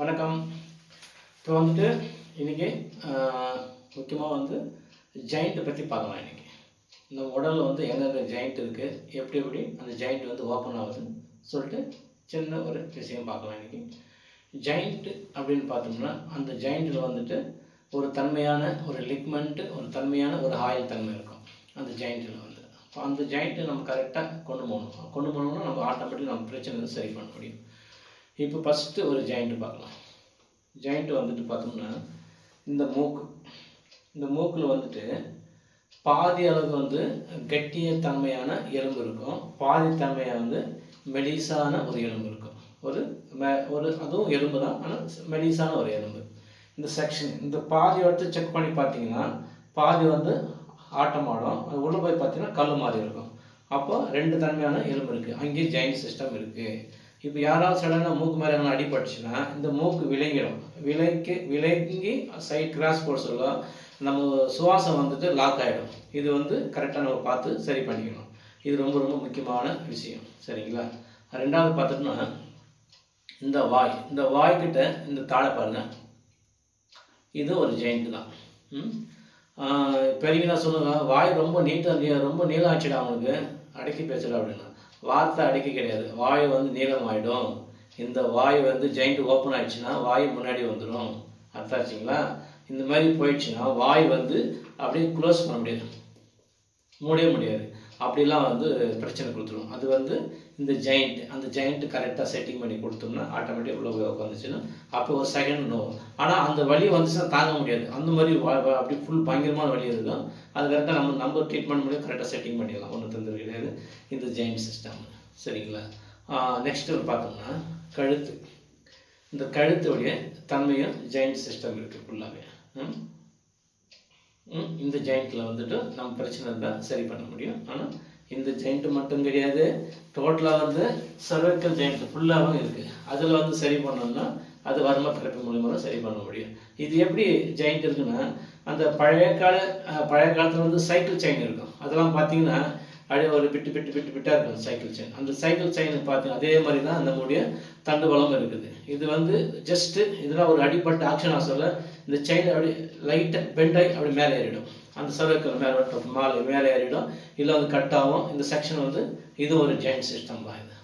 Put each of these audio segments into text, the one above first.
வணக்கம். இப்போ வந்துட்டு இன்னைக்கு முக்கியமாக வந்து ஜாயிண்ட்டை பற்றி பார்க்கலாம் இன்னைக்கு. இந்த உடலில் வந்து எங்கெங்கே ஜாயிண்ட் இருக்குது எப்படி எப்படி அந்த ஜாயிண்ட் வந்து ஓப்பன் ஆகுதுன்னு சொல்லிட்டு சின்ன ஒரு விஷயம் பார்க்கலாம் இன்னைக்கு. ஜெயிண்ட்டு அப்படின்னு பார்த்தோம்னா அந்த ஜாயிண்ட்டில் வந்துட்டு ஒரு தன்மையான ஒரு லிக்மெண்ட்டு ஒரு தன்மையான ஒரு ஆயில் தன்மை இருக்கும் அந்த ஜாயிண்ட்டில் வந்து. அப்போ அந்த ஜாயிண்ட்டை நம்ம கரெக்டாக கொண்டு போகணும். கொண்டு போனோம்னா நம்ம ஆட்டோமேட்டிக் நம்ம பிரச்சனை வந்து சரி பண்ண முடியும். இப்போ ஃபஸ்ட்டு ஒரு ஜாயிண்ட் பார்க்கலாம். ஜாயிண்ட் வந்துட்டு பார்த்தோம்னா இந்த மூக்கு. இந்த மூக்கில் வந்துட்டு பாதி அளவு வந்து கெட்டிய தன்மையான எலும்பு இருக்கும். பாதி தன்மையாக வந்து மெலிசான ஒரு எலும்பு இருக்கும். ஒரு மெ ஒரு அதுவும் எலும்பு தான் ஆனால் மெலிசான ஒரு எலும்பு. இந்த செக்ஷன் இந்த பாதி எடுத்து செக் பண்ணி பார்த்தீங்கன்னா பாதி வந்து ஆட்டம் ஆடும் அது உள்ள போய் பார்த்தீங்கன்னா கல் மாதிரி இருக்கும். அப்போ ரெண்டு தன்மையான எலும்பு இருக்குது அங்கேயே ஜாயிண்ட் சிஸ்டம் இருக்குது இப்போ யாராவது சடனாக மூக்கு மாதிரி எதனா அடிபட்டுச்சுன்னா இந்த மூக்கு விளங்கிடும் விலைக்கு விலங்கி சைட் கிராஸ் போட சொல்ல நம்ம சுவாசம் வந்துட்டு லாக் ஆகிடும் இது வந்து கரெக்டாக நம்ம பார்த்து சரி பண்ணிக்கணும். இது ரொம்ப ரொம்ப முக்கியமான விஷயம். சரிங்களா? ரெண்டாவது பார்த்துட்டோம்னா இந்த வாய். இந்த வாய்க்கிட்ட இந்த தாழை பாருங்க. இது ஒரு ஜெயிண்ட் தான். ம்? ஆஹ் பெரியவங்க சொல்லுங்க வாய் ரொம்ப நீட்டாக ரொம்ப நீளம் ஆச்சுடா அவனுக்கு. அடக்கி பேசுகிறா அப்படின்னா. வார்த்தை அடிக்க கிடையாது. வாய் வந்து நீளம் ஆயிடும் இந்த வாய் வந்து ஜெயிண்ட் ஓப்பன் ஆயிடுச்சுன்னா வாய் முன்னாடி வந்துடும் அர்த்தம் இந்த மாதிரி போயிடுச்சுன்னா வாய் வந்து அப்படியே க்ளோஸ் பண்ண முடியாது. மூடவே முடியாது. அப்படிலாம் வந்து பிரச்சனை கொடுத்துரும். அது வந்து இந்த ஜெயிண்ட் அந்த ஜெயிண்ட் கரெக்டாக செட்டிங் பண்ணி கொடுத்தோம்னா ஆட்டோமேட்டிக் உள்ள போய் உட்காந்துச்சுன்னா அப்போ ஒரு செகண்ட் நோ. ஆனால் அந்த வலி வந்துச்சுன்னா தாங்க முடியாது. அந்த மாதிரி அப்படி ஃபுல் பயங்கரமான வலி இருக்கும் அது கரெக்டாக நம்ம நம்ம ட்ரீட்மெண்ட் பண்ணி கரெக்டாக செட்டிங் பண்ணிடலாம். ஒன்றும் தந்தது கிடையாது. இந்த ஜெயிண்ட் சிஸ்டம் சரிங்களா? நெக்ஸ்ட்டு பார்த்தோம்னா கழுத்து. இந்த கழுத்துடைய தன்மையும் ஜெயிண்ட் சிஸ்டம் இருக்குது ஃபுல்லாகவே ம், இந்த ஜாயிண்ட்டில் வந்துட்டு நம்ம பிரச்சனை இருந்தால் சரி பண்ண முடியும். ஆனால் இந்த ஜெயிண்ட்டு மட்டும் கிடையாது. டோட்டலாக வந்து சர்வைக்கல் ஜாயிண்ட் ஃபுல்லாகவும் இருக்குது அதில் வந்து சரி பண்ணோம்னா அது வர்ம தெரப்பி மூலியமாக சரி பண்ண முடியும். இது எப்படி ஜாயிண்ட் இருக்குன்னா அந்த பழைய கால பழைய காலத்தில் வந்து சைக்கிள் செயின் இருக்கும். அதெல்லாம் பார்த்தீங்கன்னா அப்படியே ஒரு பிட்டு பிட்டு பிட்டு பிட்டாக இருக்கும் சைக்கிள் செயின் அந்த சைக்கிள் செயினுக்கு பார்த்தீங்கன்னா அதே மாதிரி தான் நம்முடைய தண்டுவளம் இருக்குது. இது வந்து ஜஸ்ட் இதெல்லாம் ஒரு அடிப்பட்ட ஆக்ஷன் சொல்ல இந்த செயின் அப்படியே லைட்டாக பெண்டாகி அப்படி மேலே ஏறிடும். அந்த சர்வைக்கல் மேலே மாலை மேலே ஏறிடும். இல்லை வந்து கட் ஆகும். இந்த செக்ஷன் வந்து இது ஒரு ஜாயிண்ட் சிஸ்டம் தான் இது.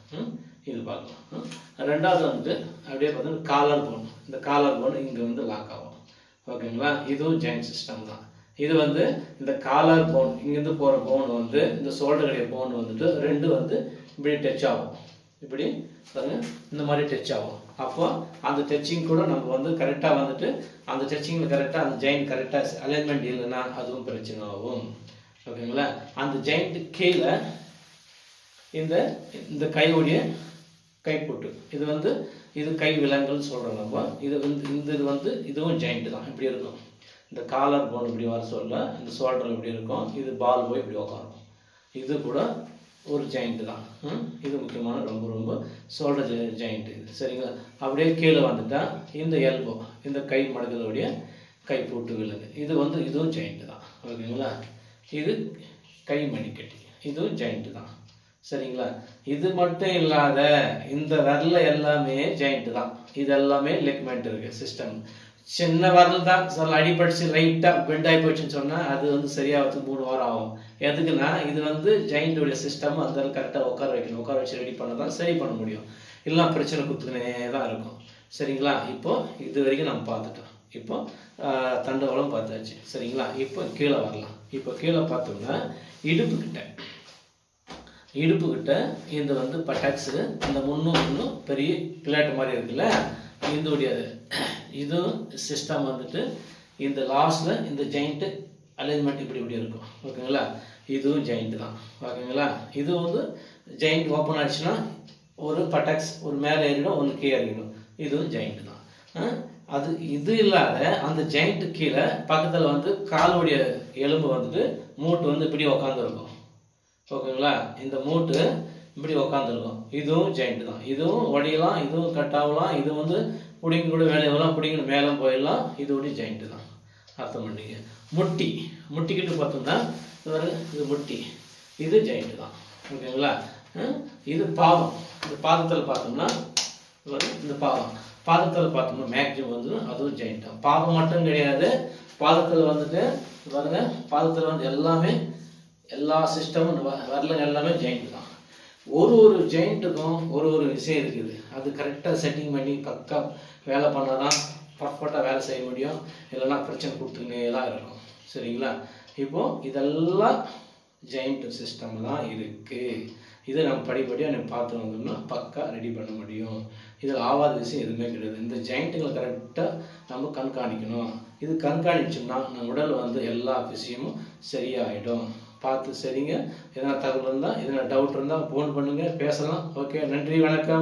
இது பார்க்கலாம். ரெண்டாவது வந்து அப்படியே பார்த்தீங்கன்னா காலர் போன் இந்த காலர் போன் இங்கே வந்து லாக் ஆகும். ஓகேங்களா? இதுவும் ஜாயிண்ட் சிஸ்டம் தான். இது வந்து இந்த காலர் போன் இங்கேருந்து போகிற போன் வந்து இந்த சோல்டருடைய போன் வந்துட்டு ரெண்டு வந்து இப்படி டச் ஆகும். இப்படி பாருங்க இந்த மாதிரி டச் ஆகும். அப்போ அந்த டச்சிங் கூட நம்ம வந்து கரெக்டாக வந்துட்டு அந்த டச்சிங்கில் கரெக்டாக அந்த ஜெயின் கரெக்டாக அலைன்மெண்ட் இல்லைன்னா அதுவும் பிரச்சனை ஆகும் ஓகேங்களா? அந்த ஜெயிண்ட் கீழே இந்த இந்த கையுடைய கைப்பூட்டு. இது வந்து இது கை விலங்குன்னு சொல்கிறோம் நம்ம. இது வந்து இந்த இது வந்து இதுவும் ஜாயிண்ட் தான். இப்படி இருக்கும். இந்த காலர் போன் இப்படி வர சொல்ல இந்த ஷோல்டர் இப்படி இருக்கும் இது பால் போய் இப்படி உட்காரும் இது கூட ஒரு ஜாயிண்ட் தான். ம்? இது முக்கியமான ரொம்ப ரொம்ப ஷோல்டர் ஜாயிண்ட் இது. சரிங்களா? அப்படியே கீழே வந்துட்டால் இந்த எல்போ இந்த கை மடக்கலுடைய கை போட்டு விழுது இது வந்து இதுவும் ஜாயிண்ட் தான். ஓகேங்களா? இது கை மணிக்கட்டி இதுவும் ஜாயிண்ட் தான். சரிங்களா? இது மட்டும் இல்லாத இந்த விரல எல்லாமே ஜாயிண்ட் தான். இது எல்லாமே லெக்மெண்ட் இருக்குது சிஸ்டம் சின்ன வரல் தான் சொல்ல அடிபடிச்சு லைட்டாக பெண்ட் ஆகி போச்சுன்னு சொன்னால் அது வந்து சரியாகிறதுக்கு மூணு வாரம் ஆகும். எதுக்குன்னா இது வந்து ஜெயிண்டோட சிஸ்டம் அந்த கரெக்டாக உட்கார வைக்கணும். உட்கார வச்சு ரெடி பண்ண தான் சரி பண்ண முடியும். இல்லைன்னா பிரச்சனை குத்துக்கினே தான் இருக்கும். சரிங்களா? இப்போ இது வரைக்கும் நம்ம பார்த்துட்டோம். இப்போ தண்டவளம் தண்டவாளம் பார்த்தாச்சு. சரிங்களா? இப்போ கீழே வரலாம். இப்போ கீழே பார்த்தோம்னா இடுப்பு கிட்ட இடுப்புக்கிட்ட இந்த வந்து பட்டாக்ஸு இந்த முன்னும் இன்னும் பெரிய பிளாட் மாதிரி இருக்குல்ல? இதோடைய இதுவும் சிஸ்டம் வந்துட்டு இந்த லாஸ்ட்டில் இந்த ஜெயிண்ட்டு அலைன்மெண்ட் இப்படி இப்படி இருக்கும். ஓகேங்களா? இதுவும் ஜெயிண்ட் தான். ஓகேங்களா? இது வந்து ஜெயிண்ட் ஓப்பன் ஆச்சுன்னா ஒரு பட்டாக்ஸ் ஒரு மேலே ஏறிடும் ஒன்று கீழே ஏறிடும் இதுவும் ஜெயிண்ட் தான். அது இது இல்லாத அந்த ஜெயிண்ட் கீழே பக்கத்தில் வந்து காலுடைய எலும்பு வந்துட்டு மூட்டு வந்து இப்படி உக்காந்துருக்கும். ஓகேங்களா? இந்த மூட்டு இப்படி உக்காந்துருக்கும். இதுவும் ஜெயிண்ட் தான். இதுவும் உடையலாம் இதுவும் கட் ஆகலாம் இது வந்து பிடிங்க கூட வேலை வரலாம் பிடிங்க மேலே போயிடலாம். இதோடைய ஜாயிண்ட்டு தான். அர்த்தம் பண்ணிக்க. முட்டி. முட்டிக்கிட்டு பார்த்தோம்னா இது இது முட்டி. இது ஜாயிண்ட்டு தான். ஓகேங்களா? இது பாதம். இந்த பாதத்தில் பார்த்தோம்னா இது இந்த பாதம். பாதத்தில் பார்த்தோம்னா மேக்ஸிமம் வந்து அதுவும் ஜாயிண்ட் தான். பாதம் மட்டும் கிடையாது. பாதத்தில் வந்துட்டு பாருங்கள் பாதத்தில் வந்து எல்லாமே எல்லா சிஸ்டமும் வரலங்க எல்லாமே ஜாயிண்ட் தான். ஒரு ஒரு ஜெயிண்ட்டுக்கும் ஒரு ஒரு விஷயம் இருக்குது. அது கரெக்டாக செட்டிங் பண்ணி பக்கா வேலை பண்ணால் தான் பர்ஃபெக்டாக வேலை செய்ய முடியும். இல்லைன்னா பிரச்சனை கொடுத்துக்கினே தான் இருக்கும் சரிங்களா? இப்போது இதெல்லாம் ஜெயிண்ட் சிஸ்டம் தான் இருக்குது இதை நம்ம படிப்படியாக நம்ம பார்த்து வந்தோம்னா பக்கா ரெடி பண்ண முடியும். இதில் ஆவாத விஷயம் எதுவுமே கிடையாது. இந்த ஜெயிண்ட்டுங்களை கரெக்டாக நம்ம கண்காணிக்கணும். இது கண்காணிச்சோம்னா நம்ம உடல் வந்து எல்லா விஷயமும் சரியாயிடும். பார்த்து சரிங்க. எதனா தகவல் இருந்தால் எதனா டவுட் இருந்தால் ஃபோன் பண்ணுங்கள் பேசலாம். ஓகே நன்றி வணக்கம்.